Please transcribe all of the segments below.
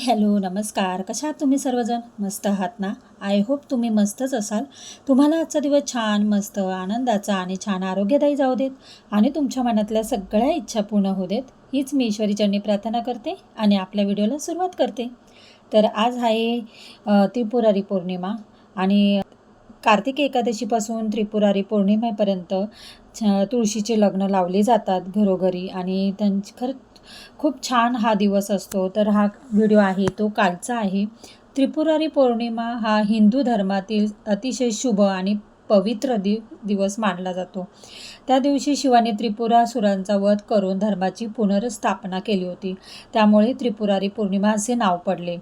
Hello नमस्कार. कशा आहात तुम्ही सर्वजण? मस्त आहात ना? आय होप तुम्ही मस्तच असाल. तुम्हाला आजचा दिवस छान मस्त आनंदाचा आणि छान आरोग्यदायी जाऊ देत आणि तुमच्या मनातल्या सगळ्या इच्छा पूर्ण होऊ देत हीच मी ईश्वरीचरणी प्रार्थना करते आणि आपल्या व्हिडिओला सुरुवात करते. तर आज आहे त्रिपुरारी पौर्णिमा आणि कार्तिक एकादशीपासून त्रिपुरारी पौर्णिमेपर्यंत छ- तुळशीचे लग्न लावले जातात घरोघरी आणि त्यांची खरं खूप छान हा दिवस असतो. तर हा व्हिडिओ आहे तो कालचा आहे. त्रिपुरारी पौर्णिमा हा हिंदू धर्मातील अतिशय शुभ आणि पवित्र दि दिवस मानला जातो. त्या दिवशी शिवाने त्रिपुरासुरांचा वध करून धर्माची पुनर्स्थापना केली होती. त्यामुळे त्रिपुरारी पौर्णिमा असे नाव पडले.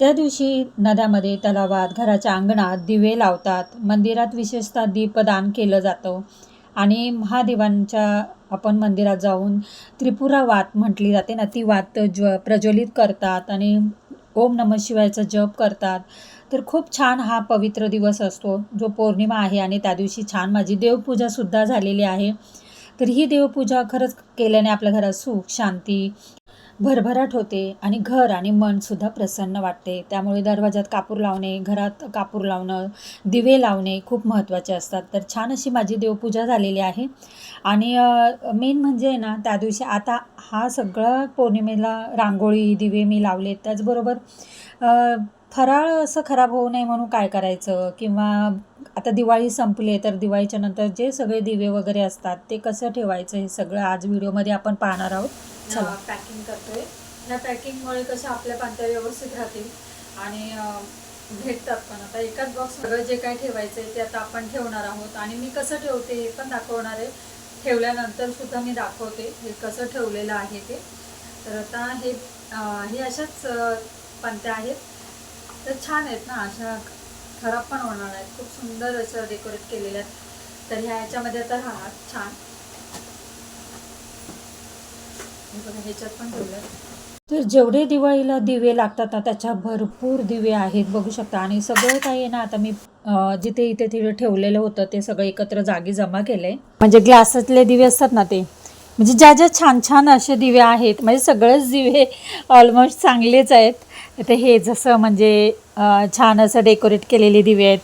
त्या दिवशी नद्यामध्ये तलावात घराच्या अंगणात दिवे लावतात. मंदिरात विशेषतः दीपदान केलं जातं. आणि महादेवांच्या आपण मंदिरात जाऊन त्रिपुरा वात म्हटली जाते ना ती वात ज्व प्रज्वलित करतात आणि ओम नम शिवायचा जप करतात. तर खूप छान हा पवित्र दिवस असतो जो पौर्णिमा आहे आणि त्या दिवशी छान माझी देवपूजासुद्धा झालेली आहे. तर ही देवपूजा खरंच केल्याने आपल्या घरात सुख शांती भरभराट होते आणि घर आणि मनसुद्धा प्रसन्न वाटते. त्यामुळे दरवाजात कापूर लावणे घरात कापूर लावणं दिवे लावणे खूप महत्त्वाचे असतात. तर छान अशी माझी देवपूजा झालेली आहे. आणि मेन म्हणजे ना त्या दिवशी आता हा सगळं पौर्णिमेला रांगोळी दिवे मी लावले त्याचबरोबर फराळ असं खराब होऊ नये म्हणून काय करायचं? किंवा आता दिवाळी संपली तर दिवाळीच्या नंतर जे सगळे दिवे वगैरे असतात ते कसं ठेवायचं? हे सगळं आज व्हिडिओमध्ये आपण पाहणार आहोत. चला. पॅकिंग करतोय. ह्या पॅकिंगमुळे कसं आपल्या पांत्या व्यवस्थित राहतील आणि अं, भेटतात पण. आता एकाच बॉक्स सगळं जे काय ठेवायचं आहे ते आता आपण ठेवणार आहोत. आणि मी कसं ठेवते हे पण दाखवणार आहे. ठेवल्यानंतर सुद्धा मी दाखवते हे कसं ठेवलेलं आहे ते. तर आता हे अं, हे अशाच अं, पांत्या आहेत. तर छान आहेत ना अशा खराब पण होणार आहेत खूप सुंदर असं डेकोरेट केलेल्या आहेत. तर ह्या याच्यामध्ये आता राहणार छान हे बघा ह्याच्यात पण ठेवलं तर जेवढे दिवाळीला दिवे लागतात ना त्याच्या भरपूर दिवे आहेत बघू शकता. आणि सगळं काही आहे ना आता मी जिथे इथे तिथे ठेवलेलं होतं ते सगळं एकत्र जागी जमा केलंय. म्हणजे ग्लासातले दिवे असतात ना ते म्हणजे ज्या ज्या छान छान असे दिवे आहेत म्हणजे सगळेच दिवे ऑलमोस्ट चांगलेच आहेत. तर हे जसं म्हणजे छान असं डेकोरेट केलेले दिवे आहेत.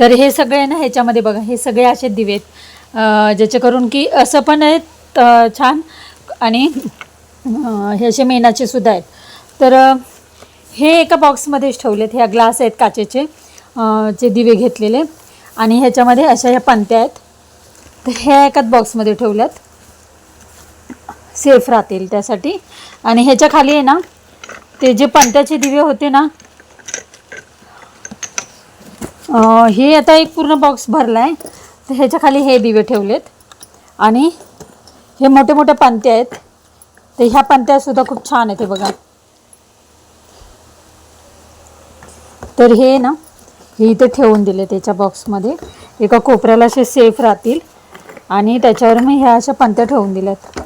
तर हे सगळे ना ह्याच्यामध्ये बघा हे सगळे असे दिवे आहेत. ज्याच्याकरून की असं पण आहेत छान. आणि हे असे मेणाचे सुद्धा आहेत. तर हे एका बॉक्समध्येच ठेवलेत. ह्या ग्लास आहेत काचेचे जे दिवे घेतलेले. आणि ह्याच्यामध्ये अशा ह्या पंत्या आहेत. तर ह्या एकाच बॉक्समध्ये ठेवल्यात. सेफ राहतील त्यासाठी. आणि ह्याच्या खाली आहे ना ते जे पंत्याचे दिवे होते ना हे आता एक पूर्ण बॉक्स भरला आहे तर ह्याच्या खाली हे दिवे ठेवलेत. आणि हे मोठे मोठे पंते आहेत. तर ह्या पंत्यासुद्धा खूप छान आहेत हे बघा. तर हे ना हे इथे ठेवून दिले त्याच्या बॉक्समध्ये एका कोपऱ्याला असे सेफ राहतील. आणि त्याच्यावर मी ह्या अशा पंत्या ठेवून दिल्यात.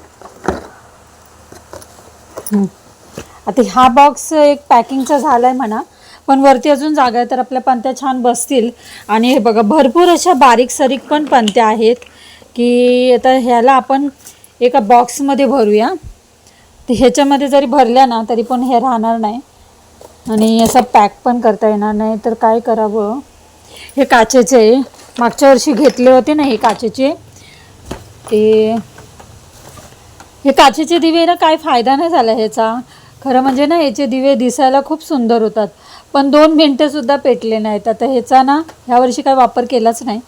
आता हा बॉक्स एक पॅकिंगचा झाला आहे म्हणा. पण वरती अजून जागा आहे तर आपल्या पंत्या छान बसतील. आणि हे बघा भरपूर अशा बारीक सरीक पण पंत्या आहेत. की आता ह्याला आपण एका बॉक्समध्ये भरूया. तर ह्याच्यामध्ये जरी भरल्या ना तरी पण हे राहणार नाही. आणि असं पॅक पण करता येणार नाही. तर काय करावं? हे काचेचे आहे. मागच्या वर्षी घेतले होते ना हे काचेचे. ते हे काचेचे दिवे ना काय फायदा नाही झाला ह्याचा. खरं म्हणजे ना ह्याचे दिवे दिसायला खूप सुंदर होतात. पण दोन मिनटंसुद्धा पेटले नाहीत. आता ह्याचा ना ह्यावर्षी काय वापर केलाच नाही.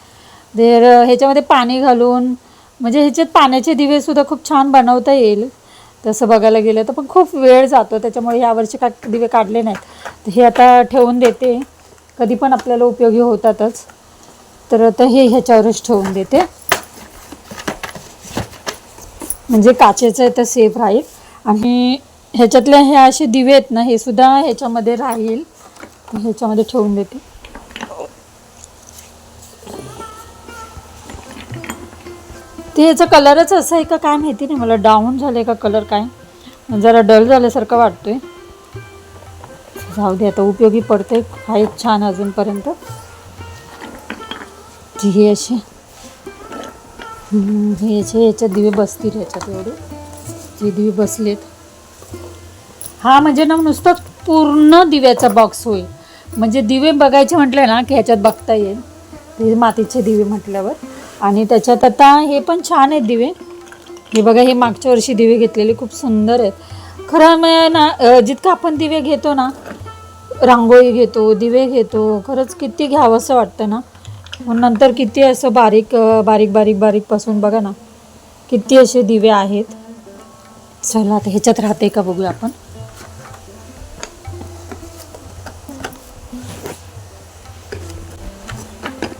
तर ह्याच्यामध्ये पाणी घालून म्हणजे ह्याच्यात पाण्याचे दिवेसुद्धा खूप छान बनवता येईल. तसं बघायला गेलं तर पण खूप वेळ जातो. त्याच्यामुळे यावर्षी का दिवे काढले नाहीत. तर हे आता ठेवून देते. कधी पण आपल्याला उपयोगी होतातच. तर आता हे ह्याच्यावरच ठेवून देते. म्हणजे काचेचं आहे तर सेफ राहील. आणि ह्याच्यातले हे असे दिवे आहेत ना हे सुद्धा ह्याच्यामध्ये राहील. ह्याच्यामध्ये ठेवून देते. ते याचा कलरच असं आहे का काय माहिती नाही. मला डाऊन झालं आहे का कलर काय? जरा डल झाल्यासारखं वाटतो आहे जाऊ दे आता उपयोगी पडते आहे छान अजूनपर्यंत. जी हे असे हे याचे ह्याच्यात दिवे बसतील ह्याच्यात एवढे. जे दिवे बसलेत. हा म्हणजे ना नुसतं पूर्ण दिव्याचा बॉक्स होईल. म्हणजे दिवे बघायचे म्हटले ना की ह्याच्यात बघता येईल. ते मातीचे दिवे म्हटल्यावर. आणि त्याच्यात आता हे पण छान आहेत दिवे. हे बघा हे मागच्या वर्षी दिवे घेतलेले खूप सुंदर आहेत. खरं ना जितकं आपण दिवे घेतो ना रांगोळी घेतो दिवे घेतो खरंच किती घ्यावं असं वाटतं ना. मग नंतर किती असं बारीक बारीक बारीक बारीकपासून बघा ना किती असे दिवे आहेत. चला आता ह्याच्यात राहते का बघूया आपण.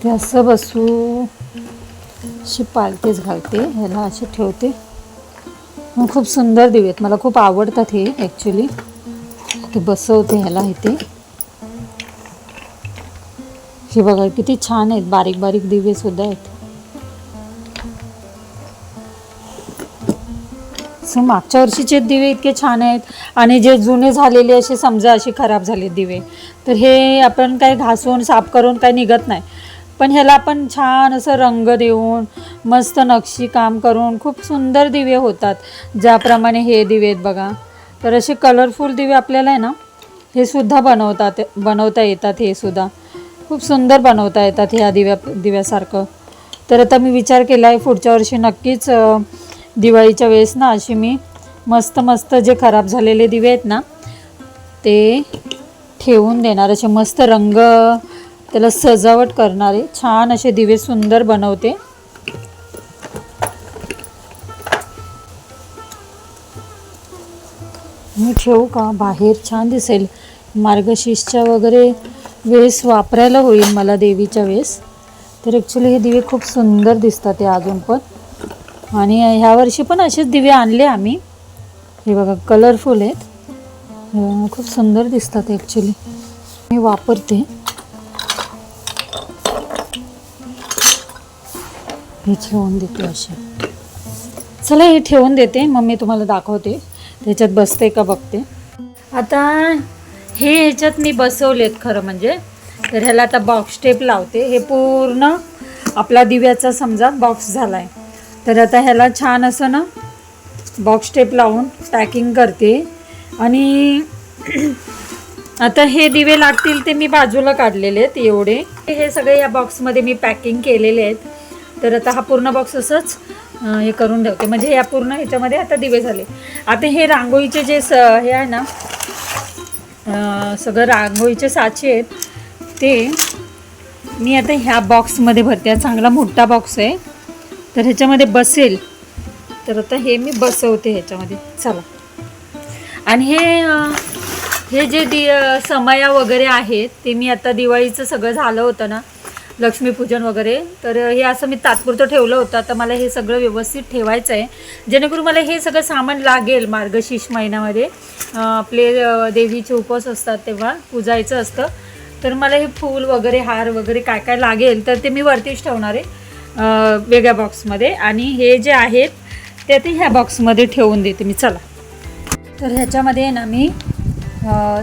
ते असं बसू. अशी पालतीच घालते. ह्याला असे ठेवते. मग खूप सुंदर दिवे आहेत मला खूप आवडतात हे ॲक्च्युली ते बसवते ह्याला इथे हे बघा किती छान आहेत. बारीक बारीक दिवे सुद्धा आहेत. सो मागच्या वर्षीचे दिवे इतके छान आहेत. आणि जे जुने झालेले असे समजा असे खराब झाले दिवे. तर हे आपण काय घासून साफ करून काही निघत नाही. पण ह्याला आपण छान असं रंग देऊन मस्त नक्षी काम करून खूप सुंदर दिवे होतात. ज्याप्रमाणे हे दिवे आहेत बघा. तर असे कलरफुल दिवे आपल्याला आहे ना हे सुद्धा बनवतात बनवता येतात हे सुद्धा. खूप सुंदर बनवता येतात ह्या दिव्या दिव्यासारखं. तर आता मी विचार केला आहे पुढच्या वर्षी नक्कीच दिवाळीच्या वेळेस ना अशी मी मस्त मस्त जे खराब झालेले दिवे आहेत ना ते ठेवून देणार. असे मस्त रंग त्याला सजावट करणारे छान असे दिवे सुंदर बनवते. मी ठेवू का? बाहेर छान दिसेल. मार्गशीर्षच्या वगैरे वेळेस वापरायला होईल मला देवीच्या वेळेस. तर ॲक्च्युली हे दिवे खूप सुंदर दिसतात ते अजून पण. आणि ह्या वर्षी पण असेच दिवे आणले आम्ही. हे बघा कलरफुल आहेत. खूप सुंदर दिसतात ॲक्च्युली मी वापरते. हे ठेवून देते असे चला हे ठेवून देते. मग मी तुम्हाला दाखवते. त्याच्यात बसते का बघते. आता हे ह्याच्यात मी बसवलेत खरं म्हणजे. तर ह्याला आता बॉक्स टेप लावते. हे पूर्ण आपला दिव्याचा समजा बॉक्स झाला आहे तर आता ह्याला छान असं ना बॉक्स टेप लावून पॅकिंग करते. आणि आता हे दिवे लागतील ते मी बाजूला काढलेले आहेत एवढे. हे सगळे या बॉक्समध्ये मी पॅकिंग केलेले आहेत. तर आता हा पूर्ण बॉक्स असंच हे करून ठेवते. म्हणजे या पूर्ण ह्याच्यामध्ये आता दिवे झाले. आता हे रांगोळीचे जे स हे आहे ना सगळं रांगोळीचे साचे आहेत ते मी आता ह्या बॉक्समध्ये भरते. हा चांगला मोठा बॉक्स आहे. तर ह्याच्यामध्ये बसेल. तर आता हे मी बसवते ह्याच्यामध्ये. चला. आणि हे हे जे दि समया वगैरे आहेत ते मी आता दिवाळीचं सगळं झालं होतं ना लक्ष्मीपूजन वगैरे. तर हे असं मी तात्पुरतं ठेवलं होतं. आता मला हे सगळं व्यवस्थित ठेवायचं आहे. जेणेकरून मला हे सगळं सामान लागेल मार्गशीर्ष महिन्यामध्ये. आपले देवीचे उपवास असतात तेव्हा पूजायचं असतं. तर मला हे फूल वगैरे हार वगैरे काय काय लागेल तर ते मी वरतीच ठेवणार आहे. वेगळ्या बॉक्समध्ये. आणि हे जे आहेत ते ते ह्या बॉक्समध्ये ठेवून देते मी. चला. तर ह्याच्यामध्ये ना मी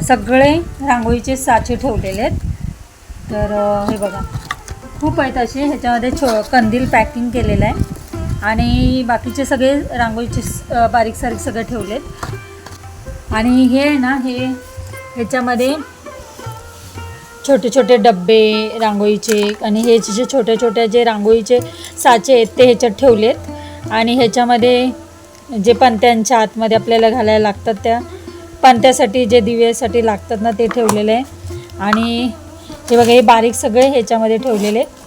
सगळे रांगोळीचे साचे ठेवलेले आहेत. तर हे बघा. खूप आहेत असे. ह्याच्यामध्ये छो कंदील पॅकिंग केलेलं आहे. आणि बाकीचे सगळे रांगोळीचे बारीक सारीक सगळे ठेवलेत. आणि हे आहे ना हे ह्याच्यामध्ये छोटे छोटे डब्बे रांगोळीचे आणि हे जे छोट्या छोट्या जे रांगोळीचे साचे आहेत ते ह्याच्यात ठेवलेत. आणि ह्याच्यामध्ये जे पणत्यांच्या आतमध्ये आपल्याला घालायला लागतात त्या पणत्यासाठी जे दिव्यासाठी लागतात ना ते ठेवलेलं आहे. आणि हे बघा हे बारीक सगळे ह्याच्यामध्ये ठेवलेले आहेत.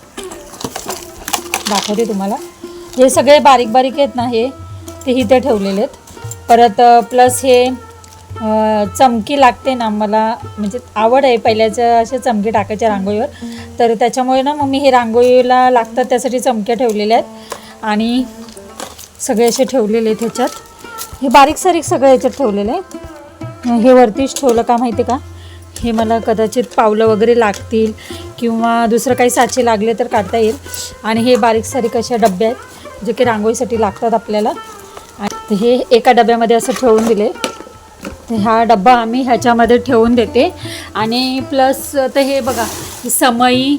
दाखवते तुम्हाला. हे सगळे बारीक बारीक आहेत ना हे ते इथे ठेवलेले आहेत. परत प्लस हे चमकी लागते ना मला म्हणजे आवड आहे पहिल्याचं असे चमकी टाकायच्या रांगोळीवर. तर त्याच्यामुळे ना मग मी हे रांगोळीला लागतात त्यासाठी चमक्या ठेवलेल्या आहेत. आणि सगळे असे ठेवलेले आहेत ह्याच्यात. हे बारीक सारीक सगळं ह्याच्यात ठेवलेलं आहेत. हे वरतीच ठेवलं का माहिती आहे का? हे मला कदाचित पावलं वगैरे लागतील किंवा दुसरं काही साचे लागले तर काढता येईल. आणि हे बारीक सारीक अशा डबे आहेत जे की रांगोळीसाठी लागतात आपल्याला. आणि हे एका डब्यामध्ये असं ठेवून दिले. तर हा डब्बा आम्ही ह्याच्यामध्ये ठेवून देते. आणि प्लस तर हे बघा समई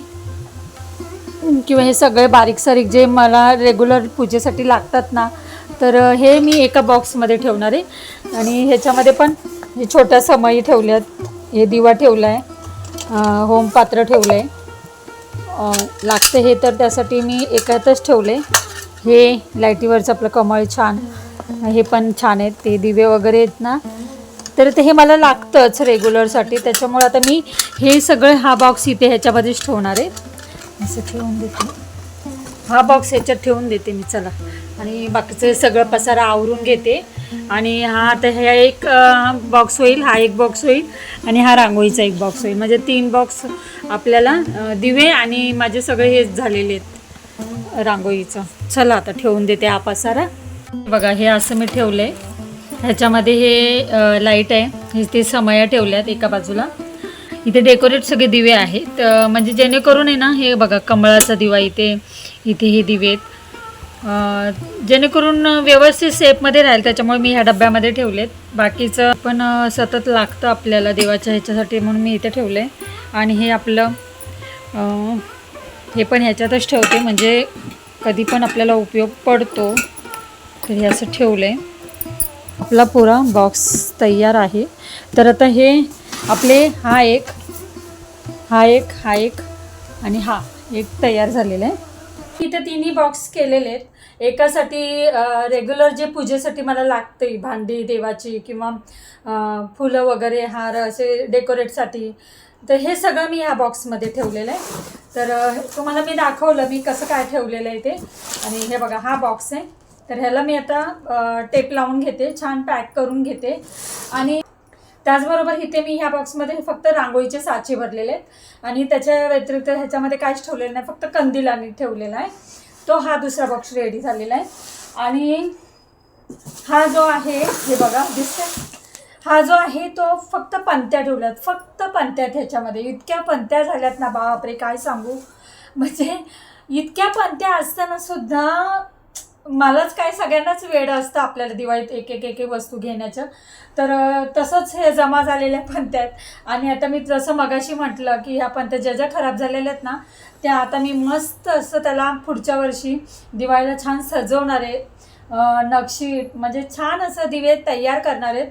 किंवा हे सगळे बारीक सारीक जे मला रेग्युलर पूजेसाठी लागतात ना तर हे मी एका बॉक्समध्ये ठेवणार आहे. आणि ह्याच्यामध्ये पण हे छोट्या समई ठेवल्यात. हे दिवा ठेवला आहे होम पात्र ठेवलं आहे लागतं हे तर त्यासाठी मी एकातच ठेवले. हे लाईटीवरचं आपलं कमळ छान हे पण छान आहेत ते दिवे वगैरे आहेत ना. तर ते हे मला लागतंच रेग्युलरसाठी त्याच्यामुळे आता मी हे सगळं हा बॉक्स इथे ह्याच्यामध्येच ठेवणार आहे. असं ठेवून देते. हा बॉक्स ह्याच्यात ठेवून देते मी चला. आणि बाकीचं सगळं पसारा आवरून घेते. आणि हा आता ह्या एक बॉक्स होईल हा एक बॉक्स होईल आणि हा रांगोळीचा एक बॉक्स होईल. म्हणजे तीन बॉक्स आपल्याला दिवे आणि माझे सगळे हेच झालेले आहेत रांगोळीचं. चला आता ठेवून देते हा पसारा. बघा हे असं मी ठेवलं आहे ह्याच्यामध्ये हे लाइट आहे. हे ते समया ठेवल्यात एका बाजूला. इथे डेकोरेट सगळे दिवे आहेत. म्हणजे जेणेकरून आहे ना हे बघा कमळाचा दिवा इथे इथे हे दिवे आहेत. जेणेकरून व्यवस्थित सेपमध्ये राहील त्याच्यामुळे मी ह्या डब्यामध्ये ठेवलेत. बाकीचं पण सतत लागतं आपल्याला देवाच्या ह्याच्यासाठी म्हणून मी इथे ठेवलं आहे आणि हे आपलं हे पण ह्याच्यातच ठेवते म्हणजे कधी पण आपल्याला उपयोग पडतो तर हे असं ठेवलं आहे आपला पुरा बॉक्स तयार आहे. तर आता हे आपले हा एक हा एक हा एक आणि हा एक तयार झालेला आहे. इथे तिन्ही बॉक्स केलेले आहेत. एकासाठी रेग्युलर जे पूजेसाठी मला लागते भांडी देवाची किंवा फुलं वगैरे हार असे डेकोरेटसाठी तर हे सगळं मी ह्या बॉक्समध्ये ठेवलेलं आहे. तर तुम्हाला मी दाखवलं मी कसं काय ठेवलेलं आहे ते. आणि हे बघा हा बॉक्स आहे. तर ह्याला मी आता टेप लावून घेते छान पॅक करून घेते. आणि त्याचबरोबर इथे मी ह्या बॉक्समध्ये फक्त रांगोळीचे साचे भरलेले आहेत. आणि त्याच्या व्यतिरिक्त ह्याच्यामध्ये काहीच ठेवलेलं नाही फक्त कंदील आणि ठेवलेला आहे. तो हा दुसरा बॉक्स रेडी झालेला आहे. आणि हा जो आहे हे बघा दिसतंय? हा जो आहे तो फक्त पंत्या ठेवल्यात. फक्त पंत्यात ह्याच्यामध्ये इतक्या पंत्या झाल्यात ना बापरे काय सांगू? म्हणजे इतक्या पंत्या असताना सुद्धा मलाच काय सगळ्यांनाच वेळ असतं आपल्याला दिवाळीत एक एक एक एक वस्तू घेण्याचं. तर तसंच हे जमा झालेल्या पंत्या आहेत आणि आता मी जसं मगाशी म्हटलं की ह्या पंत्या ज्या ज्या खराब झालेल्या आहेत ना त्या आता मी मस्त असं त्याला पुढच्या वर्षी दिवाळीला छान सजवणार आहे. नक्षी म्हणजे छान असं दिवे तयार करणार आहेत.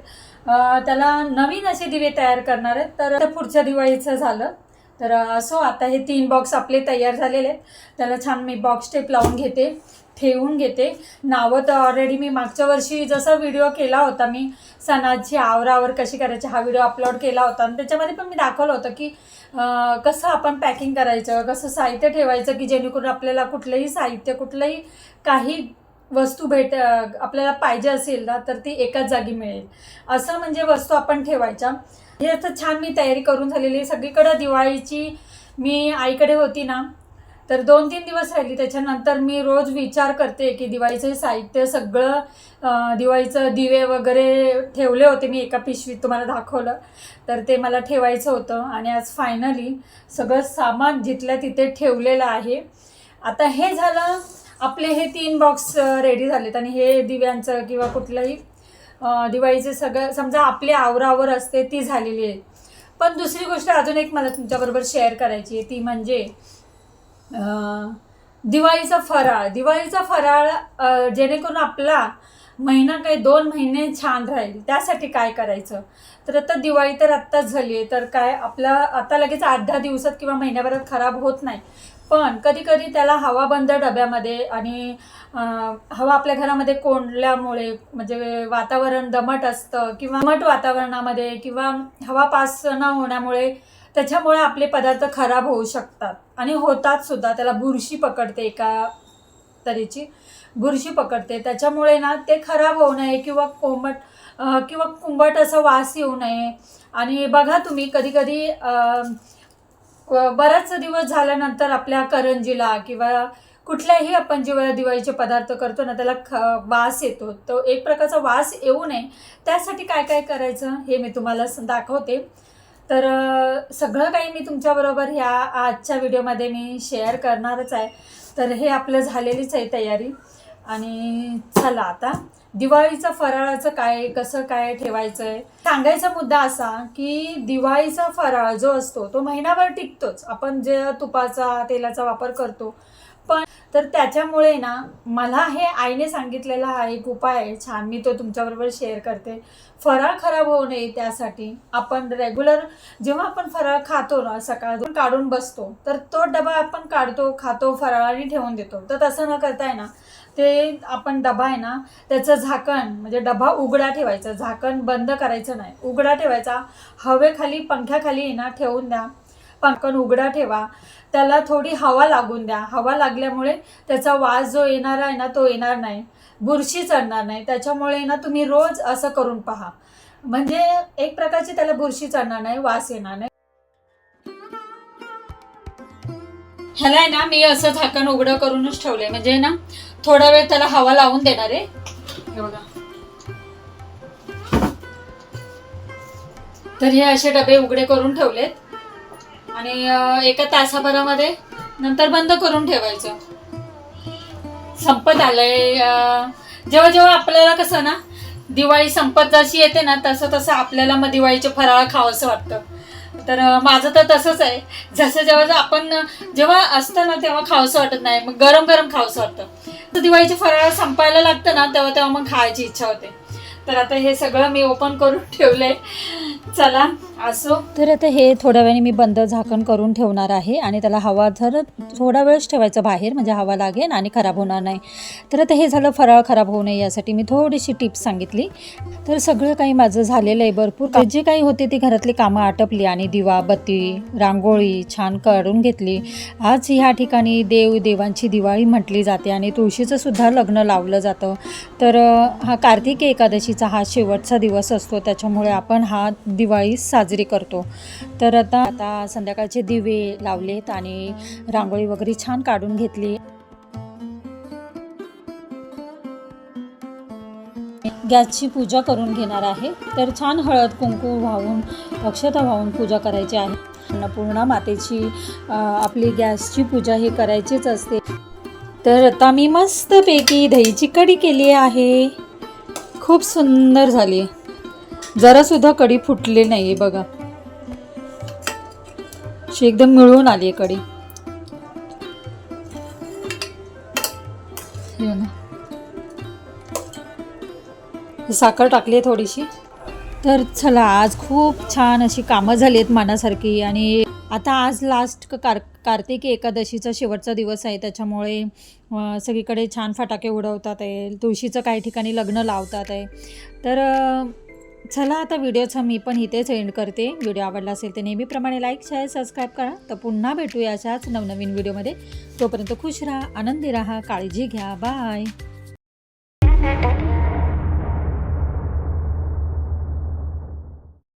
त्याला नवीन असे दिवे तयार करणार आहेत. तर पुढच्या दिवाळीचं झालं. तर असो आता हे तीन बॉक्स आपले तयार झालेले आहेत. त्याला छान मी बॉक्स टेप लावून घेते. ठेवून घेते. नावं तर ऑलरेडी मी मागच्या वर्षी जसा व्हिडिओ केला होता मी सणाची आवरावर कशी करायची हा व्हिडिओ अपलोड केला होता. आणि त्याच्यामध्ये पण मी दाखवलं होतं की कसं आपण पॅकिंग करायचं कसं साहित्य ठेवायचं की जेणेकरून आपल्याला कुठलंही साहित्य कुठलंही काही वस्तू भेट आपल्याला पाहिजे असेल ना तर ती एकाच जागी मिळेल. असं म्हणजे वस्तू आपण ठेवायच्या. हे तर छान मी तयारी करून झालेली आहे. सगळीकडं दिवाळीची मी आईकडे होती ना तर दोन तीन दिवस राहिली. त्याच्यानंतर मी रोज विचार करते की दिवाळीचं साहित्य सगळं दिवाळीचं दिवे वगैरे ठेवले होते मी एका पिशवीत तुम्हाला दाखवलं. तर ते मला ठेवायचं होतं आणि आज फायनली सगळं सामान जिथल्या तिथे ठेवलेलं आहे. आता हे झालं आपले हे तीन बॉक्स रेडी झालेत आणि हे दिव्यांचं किंवा कुठलंही दिवाळीचे सगळं समजा आपली आवरावर असते ती झालेली आहे. पण दुसरी गोष्ट अजून एक मला तुमच्याबरोबर शेअर करायची आहे. ती म्हणजे दिवाळीचा फराळ. दिवाळीचा फराळ जेणेकरून आपला महिना काही दोन महिने छान राहील. त्यासाठी काय करायचं? तर आता दिवाळी तर आत्ताच झाली आहे. तर काय आपला आता लगेच आठ दहा दिवसात किंवा महिन्याभरात खराब होत नाही. पण कधी कधी त्याला हवा बंद डब्यामध्ये आणि हवा आपल्या घरामध्ये कोंडल्यामुळे म्हणजे वातावरण दमट असतं किंवा दमट वातावरणामध्ये किंवा हवा पास न होण्यामुळे त्याच्यामुळे आपले पदार्थ खराब होऊ शकतात. आणि होतात सुद्धा. त्याला बुरशी पकडते एका तऱ्हेची. बुरशी पकडते. त्याच्यामुळे ना ते खराब होऊ नये किंवा कोंबट किंवा कुंबट असा वास येऊ नये. आणि बघा तुम्ही कधीकधी बराच दिवस झाल्यानंतर आपल्या करंजीला किंवा कुठल्याही आपण जेव्हा दिवाळीचे पदार्थ करतो ना त्याला ख वास येतो. तो एक प्रकारचा वास येऊ नये. त्यासाठी काय काय करायचं हे मी तुम्हाला दाखवते. तर सगळं काही मी तुमच्याबरोबर ह्या आजच्या व्हिडिओमध्ये मी शेअर करणारच आहे. तर हे आपलं झालेलीच आहे तयारी. आणि चला आता दिवाळीचं फराळाचं काय कसं काय ठेवायचं आहे सांगायचा मुद्दा असा की दिवाळीचा फराळ जो असतो तो महिनाभर टिकतोच. आपण जे तुपाचा तेलाचा वापर करतो पण तर त्याच्यामुळे ना मला हे आईने सांगितलेला हा एक उपाय आहे छान मी तो तुमच्याबरोबर शेअर करते. फराळ खराब होऊ नये त्यासाठी. आपण रेग्युलर जेव्हा आपण फराळ खातो ना सकाळून काढून बसतो तर तो डबा आपण काढतो खातो फराळाने ठेवून देतो. तर तसं न करताय ना ते आपण डबा आहे ना त्याचं झाकण म्हणजे डबा उघडा ठेवायचा झाकण बंद करायचं नाही. उघडा ठेवायचा. हवेखाली पंख्याखाली आहे ना ठेवून द्या. पाकण उघडा ठेवा. त्याला थोडी हवा लागून द्या. हवा लागल्यामुळे त्याचा वास जो येणार आहे ना तो येणार नाही. बुरशी चढणार नाही. त्याच्यामुळे ना तुम्ही रोज असं करून पहा. म्हणजे एक प्रकारची त्याला बुरशी चढणार नाही वास येणार नाही. ह्याला आहे ना मी असं झाकण उघडं करूनच ठेवलंय. म्हणजे ना थोडा वेळ त्याला हवा लावून देणार आहे. हे बघा. तर हे असे डबे उघडे करून ठेवलेत. आणि एका तासाभरामध्ये नंतर बंद करून ठेवायचं. संपत आलंय जेव्हा जेव्हा आपल्याला कसं ना दिवाळी संपत जशी येते ना तसं तसं आपल्याला मग दिवाळीचे फराळ खावंसं वाटतं. तर माझं तर तसंच आहे. जसं जेव्हा आपण जेव्हा असतं ना तेव्हा खावंसं वाटत नाही. मग गरम गरम खावंसं वाटतं. तर दिवाळीचे फराळ संपायला लागतं ना तेव्हा तेव्हा मग खायची इच्छा होते. तर आता हे सगळं मी ओपन करून ठेवलंय. चला असो? तर आता हे थोड्या वेळाने मी बंद झाकण करून ठेवणार आहे आणि त्याला हवा जर थोडा वेळच ठेवायचं बाहेर म्हणजे हवा लागेल आणि खराब होणार नाही. तर आता हे झालं फराळ खराब होऊ नये यासाठी मी थोडीशी टिप्स सांगितली. तर सगळं काही माझं झालेलं आहे भरपूर. जे काही होते ती घरातली कामं आटपली आणि दिवा बत्ती रांगोळी छान काढून घेतली. आज ह्या ठिकाणी देव देवांची दिवाळी म्हटली जाते आणि तुळशीचं सुद्धा लग्न लावलं जातं. तर हा कार्तिकी एकादशीचा हा शेवटचा दिवस असतो. त्याच्यामुळे आपण हा दिवाळी साजरी साजरी करतो. तर आता आता संध्याकाळचे दिवे लावलेत आणि रांगोळी वगैरे छान काढून घेतली. गॅसची पूजा करून घेणार आहे. तर छान हळद कुंकू वाहून अक्षता वाहून पूजा करायची आहे. अन्नपूर्णा मातेची आपली गॅसची पूजा ही करायचीच असते. तर आता मी मस्तपैकी दहीची कढी केली आहे. खूप सुंदर झाली. जरासुद्धा कढी फुटली नाही आहे बघा. अशी एकदम मिळून आली आहे कढी. साखर टाकली आहे थोडीशी. तर चला आज खूप छान अशी कामं झाली आहेत मनासारखी आणि आता आज लास्ट कार कार्तिकी एकादशीचा शेवटचा दिवस आहे त्याच्यामुळे सगळीकडे छान फटाके उडवतात आहे तुळशीचं काही ठिकाणी लग्न लावतात आहे. तर चला आता व्हिडिओचा मी पण इथेच एंड करते. व्हिडिओ आवडला असेल तर नेहमीप्रमाणे लाईक शेअर सबस्क्राईब करा. तर पुन्हा भेटूया अशाच नवनवीन व्हिडिओमध्ये. तोपर्यंत खुश राहा आनंदी राहा काळजी घ्या. बाय